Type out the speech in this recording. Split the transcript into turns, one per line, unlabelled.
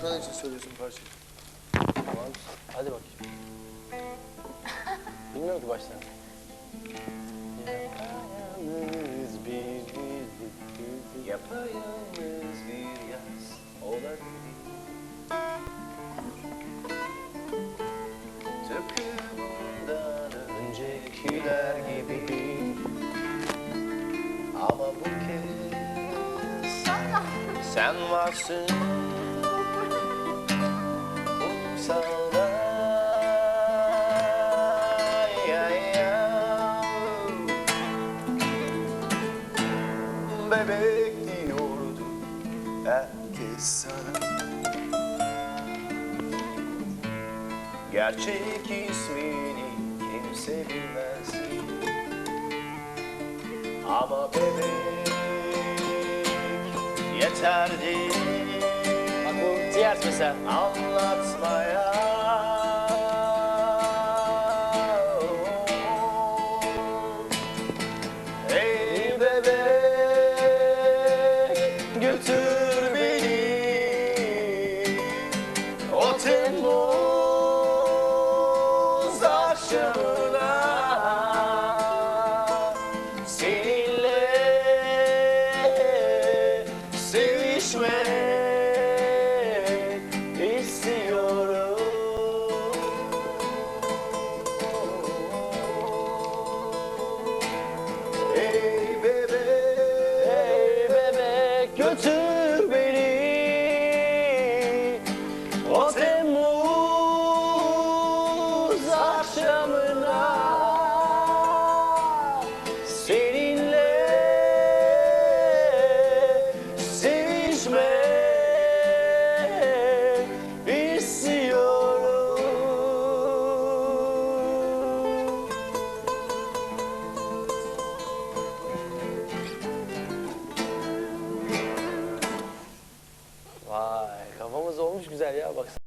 Furkan için söylüyorsun parçayı.
Tamam. Hadi bakayım. Bilmiyorum ki baştan. Yapayalnız bir, bir, bir, bir, yapayalnız bir yaz olabilir. Tıpkı öncekiler gibi Ama bu kez sen varsın Bebek diyordu herkes sana Gerçek ismini kimse bilmez. Ama bebek yeterdi.
Bak bu tiyert mesela.
Anlatmaya akşamına Seninle sevişmeye güzel ya.